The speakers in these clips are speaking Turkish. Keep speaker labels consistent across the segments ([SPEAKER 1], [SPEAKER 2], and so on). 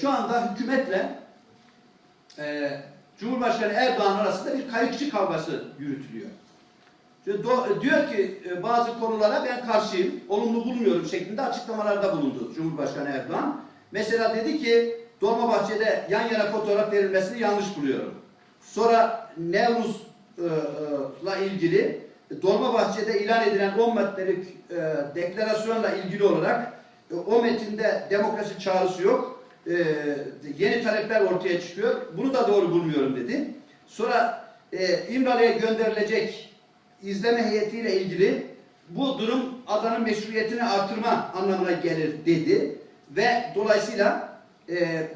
[SPEAKER 1] şu anda hükümetle e, Cumhurbaşkanı Erdoğan arasında bir kayıkçı kavgası yürütülüyor. Do- diyor ki e, bazı konulara ben karşıyım, olumlu bulmuyorum şeklinde açıklamalarda bulundu Cumhurbaşkanı Erdoğan. Mesela dedi ki Dolmabahçe'de yan yana fotoğraf verilmesini yanlış buluyorum. Sonra Nevruz'la ilgili Dolmabahçe'de ilan edilen 10 maddelik e, deklarasyonla ilgili olarak e, o metinde demokrasi çağrısı yok. E, yeni talepler ortaya çıkıyor. Bunu da doğru bulmuyorum dedi. Sonra e, İmralı'ya gönderilecek izleme heyetiyle ilgili bu durum adanın meşruiyetini artırma anlamına gelir dedi ve dolayısıyla e,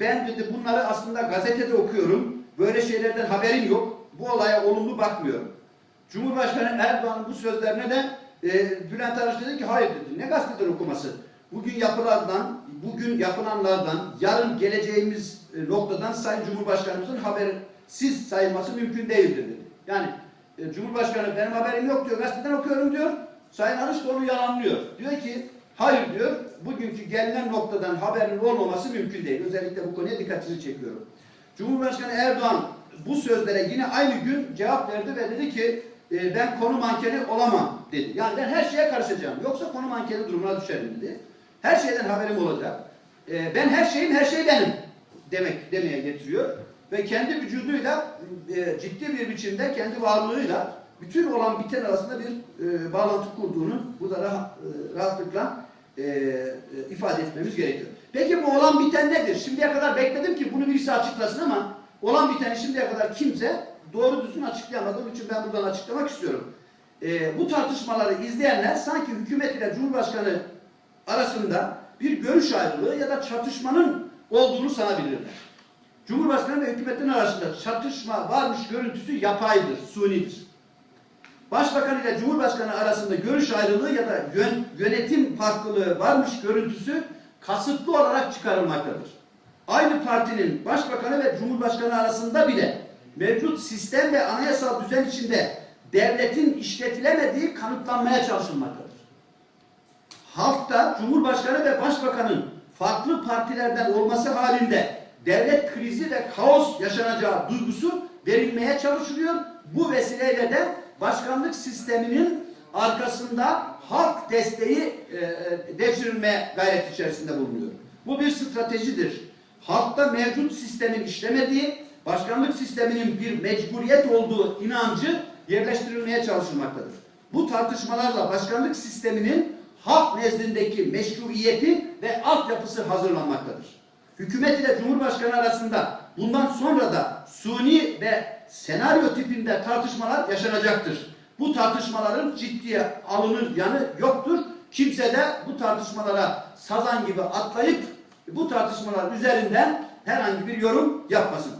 [SPEAKER 1] ben dedi bunları aslında gazetede okuyorum. Böyle şeylerden haberim yok. Bu olaya olumlu bakmıyorum. Cumhurbaşkanı Erdoğan'ın bu sözlerine de e, Bülent Arınç dedi ki hayır dedi. Ne gazeteden okuması? Bugün yapılardan, bugün yapılanlardan, yarın geleceğimiz e, noktadan Sayın Cumhurbaşkanımızın habersiz sayılması mümkün değildir dedi. Yani e, Cumhurbaşkanı benim haberim yok diyor, gazeteden okuyorum diyor. Sayın da onu yalanlıyor. Diyor ki hayır diyor, bugünkü gelinen noktadan haberin olmaması mümkün değil. Özellikle bu konuya dikkatinizi çekiyorum. Cumhurbaşkanı Erdoğan bu sözlere yine aynı gün cevap verdi ve dedi ki e, ben konu mankeni olamam dedi. Yani ben her şeye karışacağım. Yoksa konu mankeni durumuna düşerim dedi. Her şeyden haberim olacak. E, ben her şeyim, her şey benim demek demeye getiriyor. Ve kendi vücuduyla e, ciddi bir biçimde kendi varlığıyla bütün olan biten arasında bir e, bağlantı kurduğunu bu da rahat, e, rahatlıkla e, e, ifade etmemiz gerekiyor. Peki bu olan biten nedir? Şimdiye kadar bekledim ki bunu birisi açıklasın ama olan biteni şimdiye kadar kimse doğru düzgün açıklayamadığım için ben buradan açıklamak istiyorum. E, bu tartışmaları izleyenler sanki hükümet ile Cumhurbaşkanı arasında bir görüş ayrılığı ya da çatışmanın olduğunu sanabilirler. Cumhurbaşkanı ve hükümetin arasında çatışma varmış görüntüsü yapaydır, sunidir. Başbakan ile Cumhurbaşkanı arasında görüş ayrılığı ya da yön- yönetim farklılığı varmış görüntüsü kasıtlı olarak çıkarılmaktadır. Aynı partinin başbakanı ve cumhurbaşkanı arasında bile mevcut sistem ve anayasal düzen içinde devletin işletilemediği kanıtlanmaya çalışılmaktadır. Halkta Cumhurbaşkanı ve Başbakanın farklı partilerden olması halinde devlet krizi ve kaos yaşanacağı duygusu verilmeye çalışılıyor. Bu vesileyle de başkanlık sisteminin arkasında halk desteği e, e, devşirilmeye gayret içerisinde bulunuyor. Bu bir stratejidir. Halkta mevcut sistemin işlemediği, başkanlık sisteminin bir mecburiyet olduğu inancı yerleştirilmeye çalışılmaktadır. Bu tartışmalarla başkanlık sisteminin halk nezdindeki meşruiyeti ve altyapısı hazırlanmaktadır. Hükümet ile Cumhurbaşkanı arasında bundan sonra da suni ve senaryo tipinde tartışmalar yaşanacaktır. Bu tartışmaların ciddiye alınır yanı yoktur. Kimse de bu tartışmalara sazan gibi atlayıp bu tartışmalar üzerinden herhangi bir yorum yapmasın.